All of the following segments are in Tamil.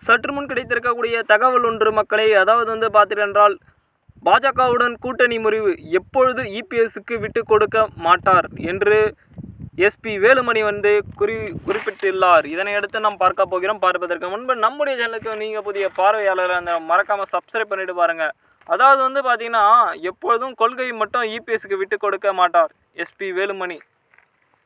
சற்று முன் கிடைத்திருக்கக்கூடிய தகவல் ஒன்று மக்களை அதாவது வந்து பார்த்தீர்கள் பாஜகவுடன் கூட்டணி முறிவு எப்பொழுது இபிஎஸ்க்கு விட்டு கொடுக்க மாட்டார் என்று எஸ்பி வேலுமணி வந்து குறி குறிப்பிட்டுள்ளார். இதனை அடுத்து நாம் பார்க்க போகிறோம். பார்ப்பதற்கு முன்பு நம்முடைய சேனலுக்கு நீங்கள் புதிய பார்வையாளர் அந்த மறக்காமல் சப்ஸ்கிரைப் பண்ணிட்டு பாருங்கள் அதாவது வந்து பார்த்திங்கன்னா எப்பொழுதும் கொள்கை மட்டும் இபிஎஸ்க்கு விட்டு கொடுக்க மாட்டார் எஸ்பி வேலுமணி.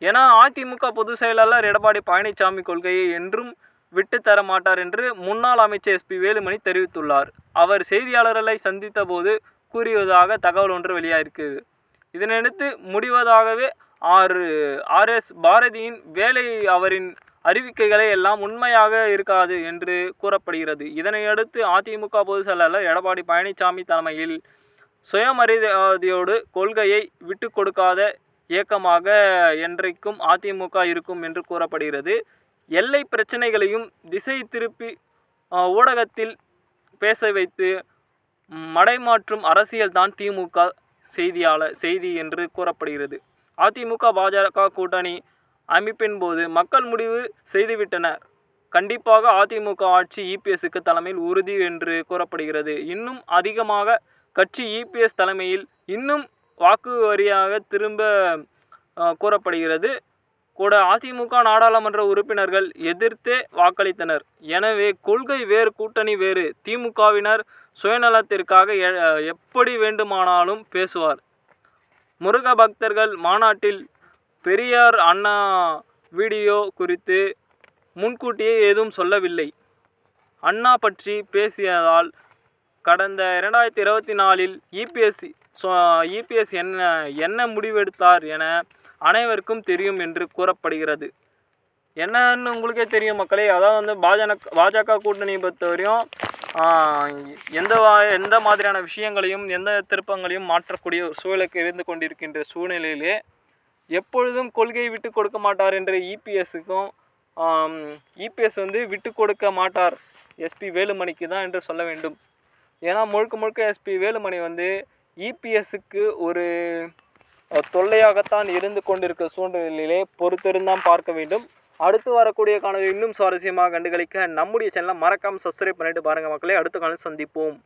ஏன்னா அதிமுக பொதுச் செயலாளர் எடப்பாடி பழனிசாமி கொள்கையை என்றும் விட்டுத்தர மாட்டார் என்று முன்னாள் அமைச்சர் எஸ்பி வேலுமணி தெரிவித்துள்ளார். அவர் செய்தியாளர்களை சந்தித்த போது கூறியதாக தகவல் ஒன்று வெளியாகிருக்குது இதனையடுத்து முடிவதாகவே ஆறு ஆர்எஸ் பாரதியின் வேலை அவரின் அறிவிக்கைகளை எல்லாம் உண்மையாக இருக்காது என்று கூறப்படுகிறது. இதனையடுத்து அதிமுக பொதுச் செயலாளர் எடப்பாடி பழனிசாமி தலைமையில் சுயமரியாதையோடு கொள்கையை விட்டு கொடுக்காத இயக்கமாக என்றைக்கும் அதிமுக இருக்கும் என்று கூறப்படுகிறது. எல்லை பிரச்சனைகளையும் திசை திருப்பி ஊடகத்தில் பேச வைத்து மடைமாற்றும் அரசியல்தான் திமுக செய்தியாளர் செய்தி என்று கூறப்படுகிறது. அதிமுக பாஜக கூட்டணி அமைப்பின் போது மக்கள் முடிவு செய்துவிட்டனர். கண்டிப்பாக அதிமுக ஆட்சி இபிஎஸ்க்கு தலைமையில் உறுதி என்று கூறப்படுகிறது. இன்னும் அதிகமாக கட்சி இபிஎஸ் தலைமையில் இன்னும் வாக்கு வரியாக திரும்ப கூறப்படுகிறது. கூட அதிமுக நாடாளுமன்ற உறுப்பினர்கள் எதிர்த்தே வாக்களித்தனர். எனவே கொள்கை வேறு கூட்டணி வேறு. திமுகவினர் சுயநலத்திற்காக எ- எப்படி வேண்டுமானாலும் பேசுவார். முருக பக்தர்கள் மாநாட்டில் பெரியார் அண்ணா வீடியோ குறித்து முன்கூட்டியே ஏதும் சொல்லவில்லை. அண்ணா பற்றி பேசியதால் கடந்த இரண்டாயிரத்தி இருபத்தி நாலில் இபிஎஸ் இபிஎஸ் என்ன என்ன முடிவெடுத்தார் என அனைவருக்கும் தெரியும் என்று கூறப்படுகிறது. என்னன்னு உங்களுக்கே தெரியும் மக்களே. அதாவது வந்து பாஜக பாஜக கூட்டணியை பொறுத்தவரையும் எந்த வா- எந்த மாதிரியான விஷயங்களையும் எந்த திருப்பங்களையும் மாற்றக்கூடிய ஒரு சூழலுக்கு இருந்து கொண்டிருக்கின்ற சூழ்நிலையிலே எப்பொழுதும் கொள்கையை விட்டு கொடுக்க மாட்டார் என்ற இபிஎஸ்க்கும் இபிஎஸ் வந்து விட்டு கொடுக்க மாட்டார் எஸ்பி வேலுமணிக்கு தான் என்று சொல்ல வேண்டும். ஏன்னா முழுக்க முழுக்க எஸ்பி வேலுமணி வந்து இபிஎஸ்க்கு ஒரு தொல்லையாகத்தான் இருந்து கொண்டிருக்க சூழ்நிலையிலே பொறுத்திருந்தான் பார்க்க வேண்டும். அடுத்து வரக்கூடிய காணொலி இன்னும் சுவாரஸ்யமாக கண்டுகளிக்க நம்முடைய சேனலை மறக்காமல் சப்ஸ்கிரைப் பண்ணிட்டு பாருங்கள் மக்களே. அடுத்த காலம் சந்திப்போம்.